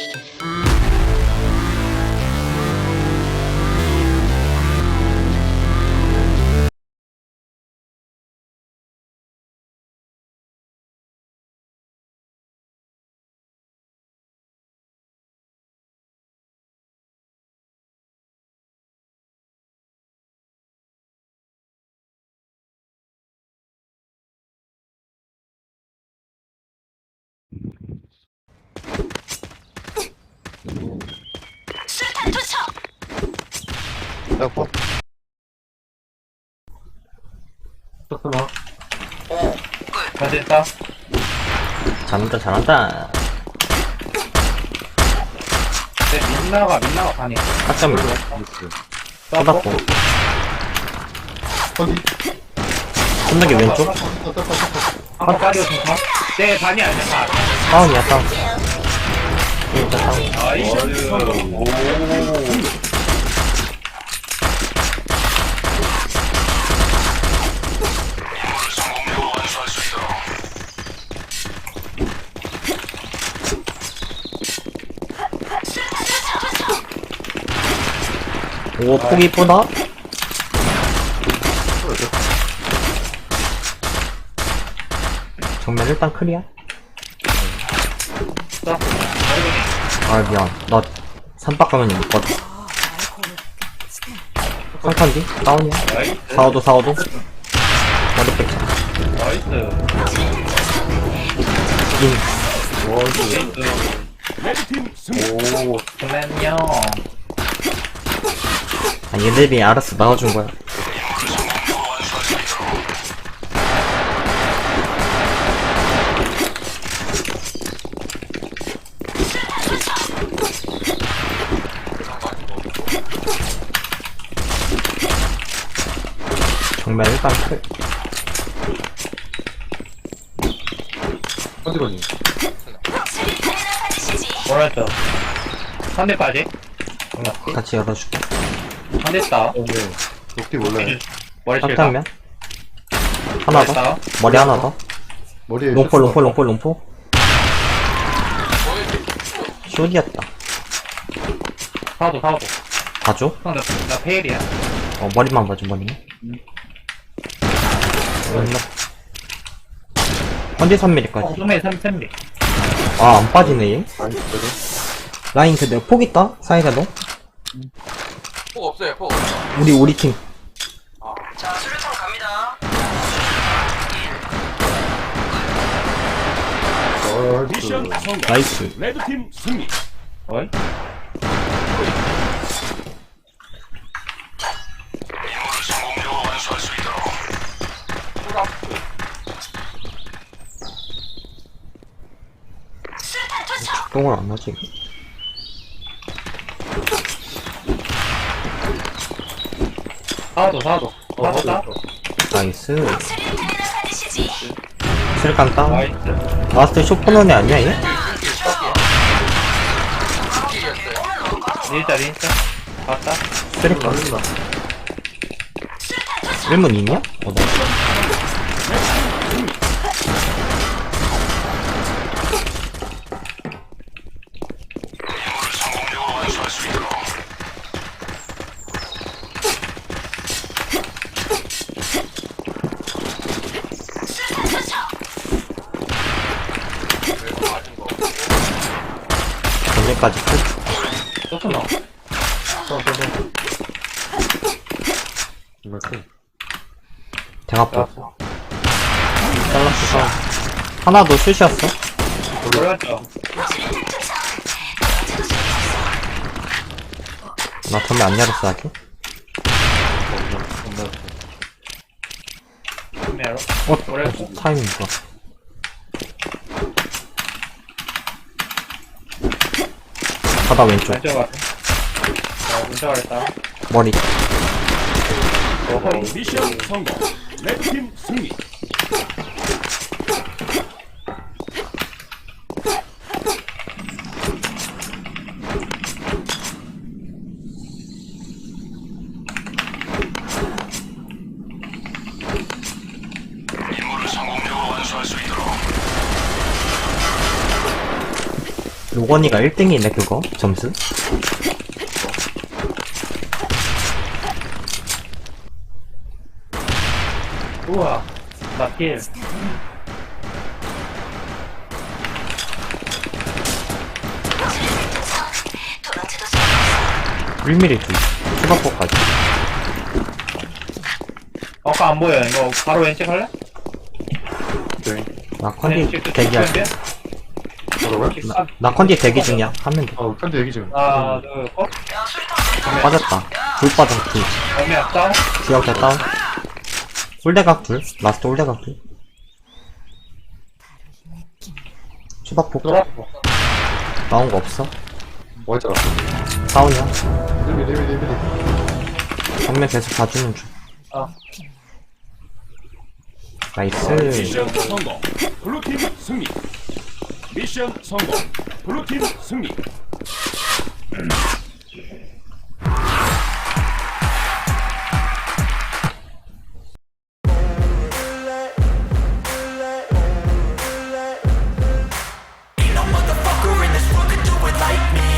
question. 빼고. 잠깐만. 다 됐다. 잘한다 잘한다 네, 민나가, 민나가 반이. 깜짝 놀라 쏟았고 어디? 손나기 왼쪽. 한번 빠져, 좋다. 네, 반이 아니야, 반. 다운이야 다운 일단 다운 나이스. 오. 오 폭 이쁘다. 정면 일단 클리어. 자, 아 미안. 나 삼박 가면이 못 받아. 상탄디 다운이야. 사오도 사오도? 머리 뺏자 나이스. 오, 플랜요. 아, 얘들이 알아서 나와준 거야 정말 일단 클 어디? 한대 빠지? 정답지? 같이 열어줄게 한대 따. 어, 네. 몰라요. 머리? 깜짝면 하나 더 따. 머리 하나 더 머리에 롱포 실수가 롱포 롱포 롱포 숏이었다 사도, 사도. 봐줘 형, 나, 나 페일이야. 어 머리만 봐줘 머리만 얼마 언제 어, 3mm까지 좀에 3, 3미. 아안 빠지네 얘 아니? 라인 그대로 폭 있다 사이다 너 폭 없어요, 폭. 우리 우리 팀 자, 수류탄 갑니다. 미션 나이스 레드팀 승리. 어이? 똥을 안 하지 사도, 사도. 사도. 나이스. 실감 다운 나이스. 라스트 쇼퍼너네 아니야 얘? 일자, 일자. 봤다? 쓰리까 1문 있냐? 어 나. 끊어. 정말 큰. 대가포 잘랐어 하나 더 슛이었어 몰랐죠? 나 전에 안 열었어 아직. 어? 뭐랬어? 타이밍 좋아 바다 왼쪽 왼쪽 같아. 자, 왼쪽 아랬다. 머리. 미션 성공. 레드팀 승리. 로건이가 1등이네 그거? 점수? 우와 막힐 밀밀이 둘 수박포까지. 아까 안 보여. 이거 바로 왼쪽 할래? 네. 아 컨디 대기하자 뭐라고요? 아, 나 컨디 대기 중이야 하면 돼 어, 편지 얘기 지금. 하나, 둘, 컷. 빠졌다 불 빠졌 둘 정면 다운. 기억자 다운 홀대각 둘 라스트 홀대각 둘 추박폭 돌아보. 나온 거 없어 뭐 했잖아. 다운이야 1mm, 1mm, 1mm. 정면 계속 봐주는 중 아. 나이스 미션 성공. 블루팀 승리. 미션 성공. 블루팀 승리. No motherfucker in this world could do it like me.